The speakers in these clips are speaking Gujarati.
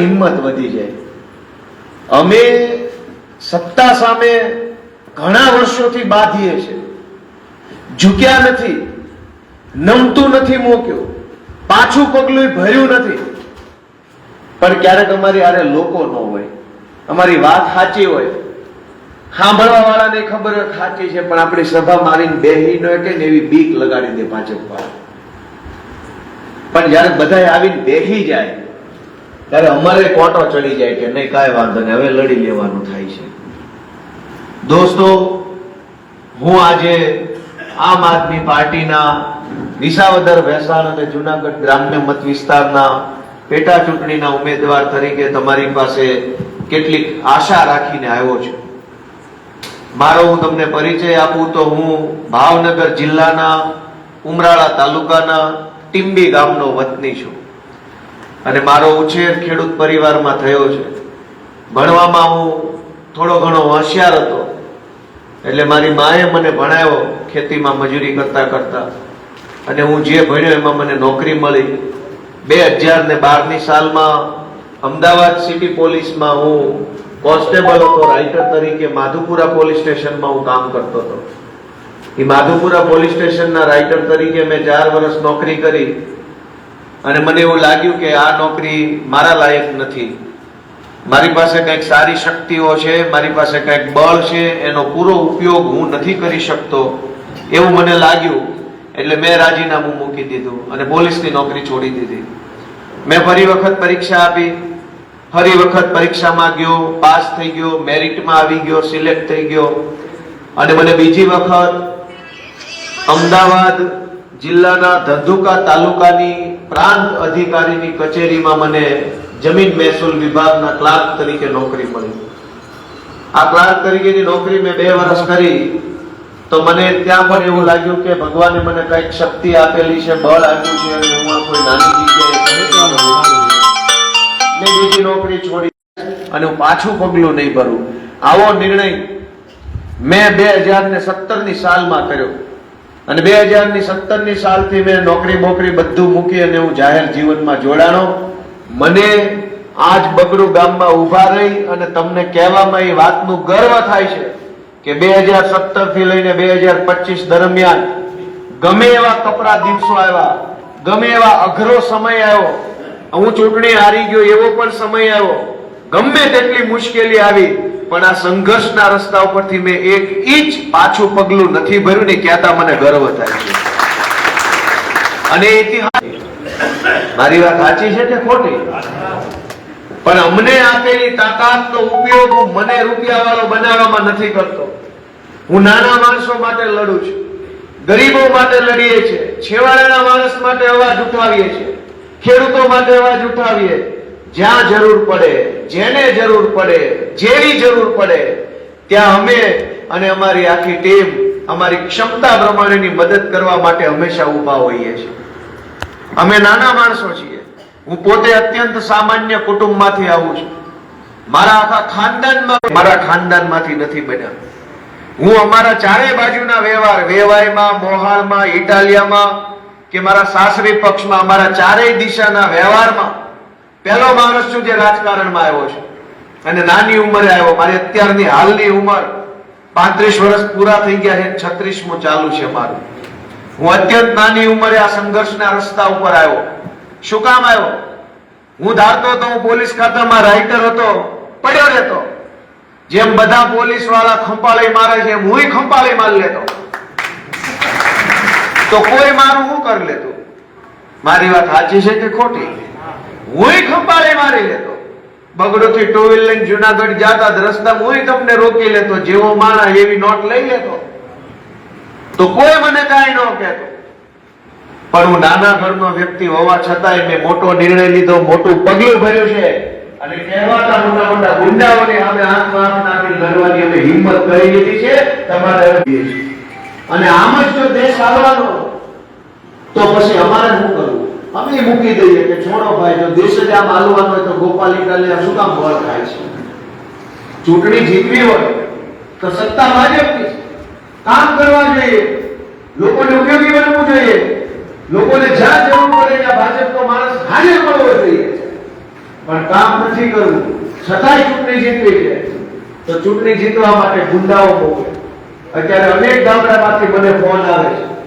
હિંમત વધી જાય. અમે સત્તા સામે ઘણા વર્ષોથી બાંધીએ છે ઝૂક્યા નથી, નમતું નથી મૂક્યું, પાછું પગલું ભર્યું નથી. પણ ક્યારેક અમારી આરે લોકો ન હોય, અમારી વાત સાચી હોય. સાંભળવા વાળાને ખબર સાચી છે, પણ આપણી સભા મારીને બેહી ન કે એવી બીક લગાડી દે ભાજપ વાળા પણ જયારે બધા આવીને બેહી જાય ત્યારે અમારે કોટો ચડી જાય કે નહીં, કાંઈ વાંધો નહીં, હવે લડી લેવાનું થાય છે. દોસ્તો, હું આજે આમ આદમી પાર્ટીના વિસાવદર વેસાણ અને જુનાગઢ ગ્રામ્ય મત વિસ્તારના પેટા ચૂંટણીના ઉમેદવાર તરીકે તમારી પાસે કેટલીક આશા રાખીને આવ્યો છું. મારો હું તમને પરિચય આપું તો હું ભાવનગર જિલ્લાના, ઉમરાળા તાલુકાના ટીંબી ગામનો વતની છું. અને મારો ઉછેર ખેડૂત પરિવારમાં થયો છે. ભણવામાં હું થોડો ઘણો હોશિયાર હતો. એટલે મારી માએ મને ભણાવ્યો ખેતીમાં મજૂરી કરતા કરતા. અને હું જે ભણ્યો એમાં મને નોકરી મળી. બે હજાર ને બારની સાલમાં અમદાવાદ સિટી પોલીસમાં હું કોન્સ્ટેબલ હતો, રાઇટર તરીકે માધુપુરા પોલીસ સ્ટેશનમાં હું કામ કરતો હતો. એ માધુપુરા પોલીસ સ્ટેશનના રાઇટર તરીકે મેં ચાર વર્ષ નોકરી કરી. અને મને એવું લાગ્યું કે આ નોકરી મારા લાયક નથી. મારી પાસે કંઈક સારી શક્તિઓ છે, મારી પાસે કંઈક બળ છે, એનો પૂરો ઉપયોગ હું નથી કરી શકતો એવું મને લાગ્યું. એટલે મેં રાજીનામું મૂકી દીધું અને પોલીસની નોકરી છોડી દીધી. મેં ફરી વખત પરીક્ષા આપી. ફરી વખત પરીક્ષામાં ગયો, પાસ થઈ ગયો, મેરિટમાં આવી ગયો, સિલેક્ટ થઈ ગયો. અને મને બીજી વખત અમદાવાદ જિલ્લાના ધંધુકા તાલુકાની પ્રાંત અધિકારીની કચેરીમાં મને જમીન મહેસૂલ વિભાગના ક્લાર્ક તરીકે નોકરી મળી. આ ક્લાર્ક તરીકેની નોકરી મેં બે વર્ષ કરી. તો મને ત્યાં પણ એવું લાગ્યું કે ભગવાને મને કંઈક શક્તિ આપેલી છે, બળ આપ્યું છે અને હું આ કોઈ નાની જગ્યાએ મેં બીજી નોકરી છોડી અને હું પાછું પગલું નહીં ભરું. આવો નિર્ણય મેં બે હજાર ને સત્તરની સાલમાં કર્યો. અને બે હજારની સત્તરની સાલથી મેં નોકરી બોકરી બધું મૂકી અને હું જાહેર જીવનમાં જોડાણો. મને આજ બગડુ ગામમાં ઊભા રહી અને તમને કહેવામાં એ વાતનું ગર્વ થાય છે કે બે હજાર સત્તરથી લઈને બે હજાર પચીસ દરમિયાન ગમે એવા કપરા દિવસો આવ્યા, ગમે એવા અઘરો સમય આવ્યો, હું ચૂંટણી હારી ગયો એવો પણ સમય આવ્યો. ગમે તેટલી મુશ્કેલી આવી પણ આ સંઘર્ષના રસ્તા ઉપરથી મેં એક ઇંચ પાછું પગલું નથી ભર્યું ને કહેતા મને ગર્વ થાય છે. અને ઇતિહાસ મારી વાત સાચી છે કે ખોટી? પણ અમને આપેલી તાકાતનો ઉપયોગ હું મને રૂપિયા વાળો બનાવવામાં નથી કરતો. હું નાના માણસો માટે લડું છું. ગરીબો માટે લડીએ છીએ. છેવાડાના માણસ માટે અવાજ ઉઠાવીએ છીએ. ખેડૂતો માટે અવાજ ઉઠાવીએ જ્યાં જરૂર પડે, જેને જરૂર પડે જેવી જરૂર પડે, ત્યાં અમે અને અમારી આખી ટીમ, અમારી ક્ષમતા પ્રમાણેની મદદ કરવા માટે હંમેશા ઊભા હોઈએ છીએ. અમે નાના માણસો છીએ. હું પોતે અત્યંત સામાન્ય કુટુંબમાંથી આવું છું. મારા આખા ખાનદાનમાં મારા ખાનદાનમાંથી નથી બન્યા. હું અમારા ચારે બાજુના વ્યવહાર વેવાઈમાં મોહાળમાં, ઇટાલિયામાં કે મારા સાસરી પક્ષમાં, અમારા ચારેય દિશાના વ્યવહારમાં પહેલો માણસ છું જે રાજકારણમાં આવ્યો છે. અને નાની ઉંમરે આવ્યો. મારી અત્યારની હાલની ઉંમર પાંત્રીસ વર્ષ પૂરા થઈ ગયા છે છત્રીસમું ચાલુ છે મારું. હું અત્યંત નાની ઉંમરે આ સંઘર્ષના રસ્તા ઉપર આવ્યો. શું કામ આવ્યો? હું ધારતો હતો, હું પોલીસ ખાતામાં રાઇટર હતો, પડ્યો રહેતો. જેમ બધા પોલીસવાળા ખંપાળી મારે છે, એમ હું ખંપાળી માર લેતો. તો કોઈ મારું શું કરી લેતું? મારી વાત સાચી છે કે ખોટી? હુંય ખંભાળે મારી લેતો. બગડોથી ટુ વ્હીલ લઈને જુનાગઢ જતા રસ્તામાં હુંય તમને રોકી લેતો, જેવો માણા એવી નોટ લઈ લેતો. તો કોઈ મને કાંઈ ન કહેતો. પણ હું નાના ઘરનો વ્યક્તિ હોવા છતાંય મેં મોટો નિર્ણય લીધો, મોટું પગલું ભર્યું છે. અને કહેવાતા મોટા મોટા ગુંડાઓને સામે આંખમાં આંખ નાખી લડવાની અમે હિંમત કરી લીધી છે, તમારે અને આમ જ જો દેશ આવવાનો, તો પછી અમે મૂકી દઈએ કે છોડો ભાઈ, જો દેશ જ આમ હાલવાનો હોય તો ગોપાલિકાને શું કામ બળ ખાય છે? ચૂંટણી જીતવી હોય તો સત્તા ભાજપની કામ કરવા જોઈએ. લોકોને ઉપયોગી બનવું જોઈએ. લોકોને જ્યાં જરૂર પડે ત્યાં ભાજપનો માણસ હાજર મળવો જોઈએ. પણ કામ નથી કરવું. છતાંય ચૂંટણી જીતવી છે. તો ચૂંટણી જીતવા માટે ગુંડાઓ મોકલે અત્યારે અનેક ગામડામાંથી મને ફોન આવે છે.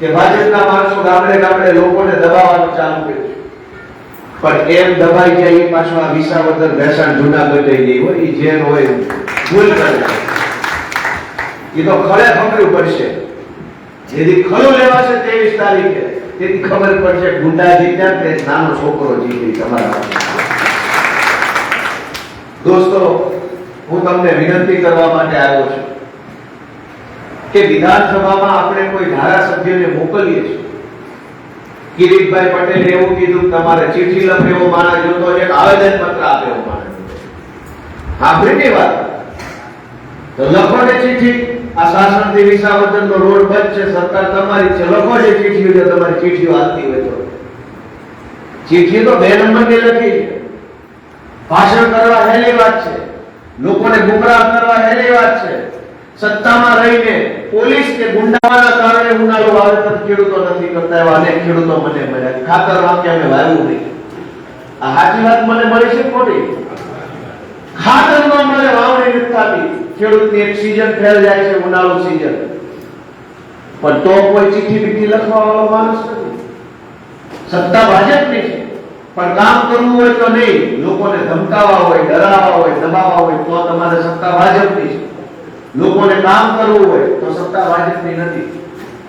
કે ભાજપના માણસો ગામડે ગામડે લોકોને દબાવવાનું ચાલુ કર્યું પણ એમ દબાઈ જાય એ પાછું આ વિસાવદર ભેસાણ જુનાગઢ જઈ ગઈ હોય, એ હોય ભૂલ કરે એ તો ખડે ખબરું પડશે. જેથી ખરું લેવાશે ત્રેવીસ તારીખે. તેથી ખબર પડશે ગુંડા જીત્યા કે નાનો છોકરો જીતી તમારા દોસ્તો, હું તમને વિનંતી કરવા માટે આવ્યો છું. કે વિધાનસભામાં આપણે કોઈ ધારાસભ્યને મોકલીએ છીએ? કિરીટભાઈ પટેલે એવું કીધું તમારે ચિઠ્ઠી લખે એવો માણસ જોતો છે આવેદન પત્ર આપે એવો માણસ વાત. તો લખો ને ચિઠ્ઠી. આ શાસનથી નો રોડ બંધ છે, સરકાર તમારી છે. લખો ને ચિઠ્ઠીઓ જો તમારી ચિઠ્ઠીઓ વાંચતી હોય તો. ચિઠ્ઠી તો બે નંબરની લખી છે. ભાષણ કરવા હેલી વાત છે. લોકોને ગુમરાહ કરવા હેલી વાત છે. સત્તામાં રહીને પોલીસ કે ગુંડાઓના કારણે ઉનાળુ વાવેતર ખેડૂતો નથી કરતા એવા અનેક ખેડૂતો મને મળ્યા ખાતર વાક્ય અમે વાવ્યું નહીં. આ સાચી વાત મને મળી છે કે ખોટી? ખાતર ન મળે વાવણી નથી થતી. ખેડૂતની એક સીઝન ફેલ જાય છે, ઉનાળુ સીઝન પણ તો કોઈ ચિઠ્ઠી બીઠી લખવા વાળો માણસ નથી. સત્તા ભાજપની છે. પણ કામ કરવું હોય તો નહીં. લોકોને ધમકાવવા હોય, ડરાવવા હોય, દબાવવા હોય તો તમારે સત્તા ભાજપની છે. લોકોને કામ કરવું હોય તો સત્તા વાજબની નથી.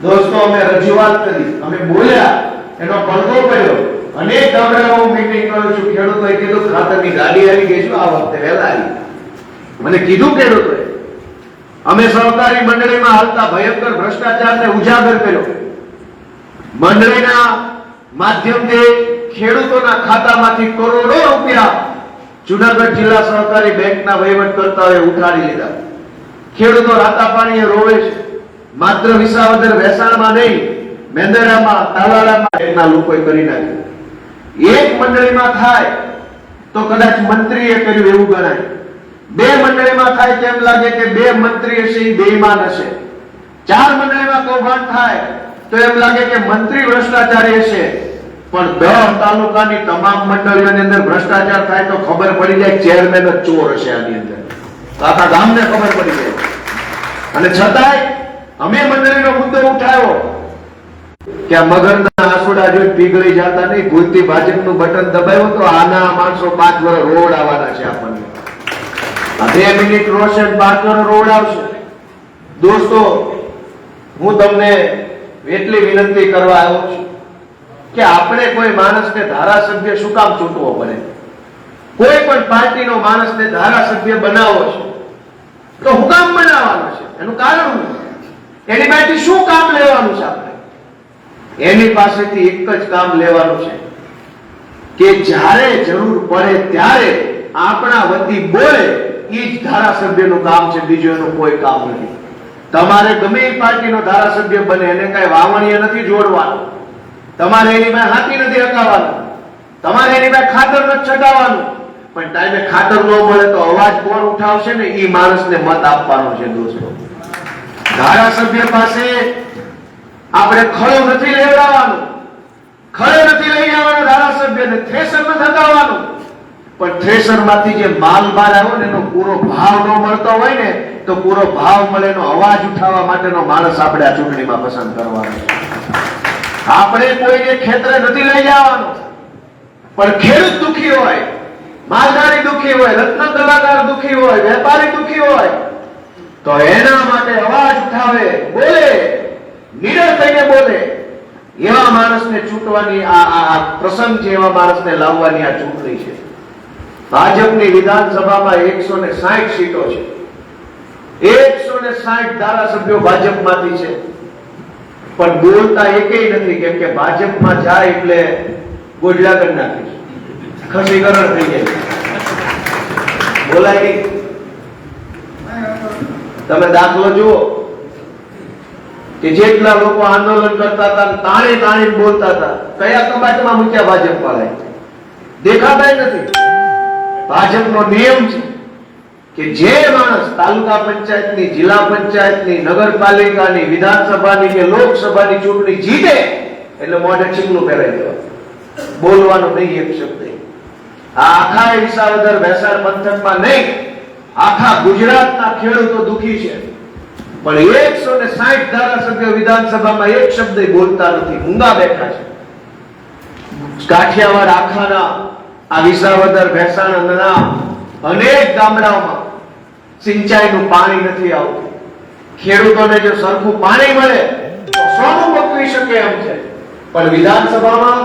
દોસ્તો, અમે રજૂઆત કરી. અમે બોલ્યા. એનો પડઘો પડ્યો. અનેક ગામડામાં મીટિંગ કરું છું. ખેડૂતોએ કીધું, ખાતરની ગાડી આવી ગઈ છું. આ વખતે વહેલા આવી. મને કીધું ખેડૂતોએ. અમે સહકારી મંડળીમાં હાલતા ભયંકર ભ્રષ્ટાચારને ઉજાગર કર્યો. મંડળીના માધ્યમથી ખેડૂતોના ખાતામાંથી કરોડો રૂપિયા જુનાગઢ જિલ્લા સહકારી બેંકના વહીવટકર્તાઓએ ઉઠાડી લીધા. ખેડૂતો રાતા પાણીએ રોવે છે. માત્ર વિસાવદર વેસાણમાં નહીં, મેંદરામાં, તાલાળામાં એના લોકોએ કરી નાખ્યું. એક મંડળીમાં થાય તો કદાચ મંત્રીએ કર્યું એવું ગણાય. બે મંડળીમાં થાય તેમ લાગે કે બે મંત્રી હશે એ બેઈમાન હશે. ચાર મંડળીમાં કૌભાંડ થાય તો એમ લાગે કે મંત્રી ભ્રષ્ટાચારી હશે. પણ દસ તાલુકાની તમામ મંડળીઓની અંદર ભ્રષ્ટાચાર થાય તો ખબર પડી જાય ચેરમેન જ ચોર હશે આની અંદર. આખા ગામને ખબર પડી ગઈ. અને છતાંય અમે મંડળીનો મુદ્દો ઉઠાવ્યો કે મગરના આસોડા જોઈ પીગળી જતા નહીં. ભૂલથી ભાજપનું બટન દબાવ્યું તો આના માણસો પાંચ વર્ષ રોડ આવવાના છે આપણને. બે મિનિટ રોશે પાંચ વર્ષ રોડ આવશે. દોસ્તો, હું તમને એટલી વિનંતી કરવા આવ્યો છું કે આપણે કોઈ માણસને ધારાસભ્ય શું કામ ચૂંટવો પડે? કોઈ પણ પાર્ટીનો માણસને ધારાસભ્ય બનાવો છે, તો હું કામ બનાવવાનો છે? એનું કારણ એની પાસેથી શું કામ લેવાનું છે આપણે? એની પાસેથી એક જ કામ લેવાનું છે કે જ્યારે જરૂર પડે ત્યારે આપણા વતી બોલે એ જ ધારાસભ્યનું કામ છે, બીજું એનું કોઈ કામ નથી. તમારે ગમે એ પાર્ટીનો ધારાસભ્ય બને, એને કઈ વાવણીએ નથી જોડવાનું. તમારે એની પાસે હાથી નથી હકાવવાનું. તમારે એની પાસે ખાતર નથી છટાવવાનું. પણ ટાઈમે ખાતર ન મળે તો અવાજ કોણ ઉઠાવશે ને? એ માણસને મત આપવાનો છે, દોસ્તો. ધારાસભ્ય પાસે આપણે ખળો નથી લેવડાવવાનો ખળે નથી લઈ જવાનો ધારાસભ્યને થ્રેસર ન થકાવવાનું. પણ થ્રેસરમાંથી જે માલ બહાર આવ્યો ને, એનો પૂરો ભાવ ન મળતો હોય ને, તો પૂરો ભાવ મળે એનો અવાજ ઉઠાવવા માટેનો માણસ આપણે આ ચૂંટણીમાં પસંદ કરવાનો. આપણે કોઈને ખેતરે નથી લઈ જવાનો. પણ ખેડૂત દુખી હોય માલધારી દુખી હોય, રત્ન કલાકાર દુખી હોય, વેપારી દુખી હોય, તો એના માટે અવાજ ઉઠાવે, બોલે નિડર થઈને બોલે. એવા માણસને છૂટવાની આ આ પ્રસંગ છે, એવા માણસને લાવવાની આ ચૂંટણી છે. ભાજપની વિધાનસભામાં એકસો ને સાઠ સીટો છે. એકસો ને સાઠ ધારાસભ્યો ભાજપમાંથી છે. પણ બોલતા એકેય નથી, કેમ કે ભાજપમાં જાય એટલે ગોઢલા નાખે છે. ખસીકરણ થઈ જાય બોલાય નહીં તમે દાખલો જુઓ. કે જેટલા લોકો આંદોલન કરતા હતા તાણે તાણે બોલતા હતા. કયા કબાટમાં મૂક્યા ભાજપ વાળાએ દેખાતા નથી. ભાજપનો નિયમ છે કે જે માણસ તાલુકા પંચાયતની, જિલ્લા પંચાયતની, નગરપાલિકાની, વિધાનસભાની કે લોકસભાની ચૂંટણી જીતે, એટલે મોઢે ચીકલું પહેરાઈ દેવા બોલવાનો નહીં એક શબ્દ. આ આખા વિસાવદર ભેસાણ પંથકમાં નહીં, આખા ગુજરાતના ખેડૂતો દુખી છે. પણ એકસો ને સાઠ ધારાસભ્ય વિધાનસભામાં એક શબ્દ બોલતા નથી ઊંઘા બેઠા છે. કાઠિયાવાડ, આખાના, આ વિસાવદર ભેસાણના અનેક ગામડાઓમાં સિંચાઈનું પાણી નથી આવતું. ખેડૂતોને જો સરખું પાણી મળે, તો સોનું પકવી શકે એમ છે. પણ વિધાનસભામાં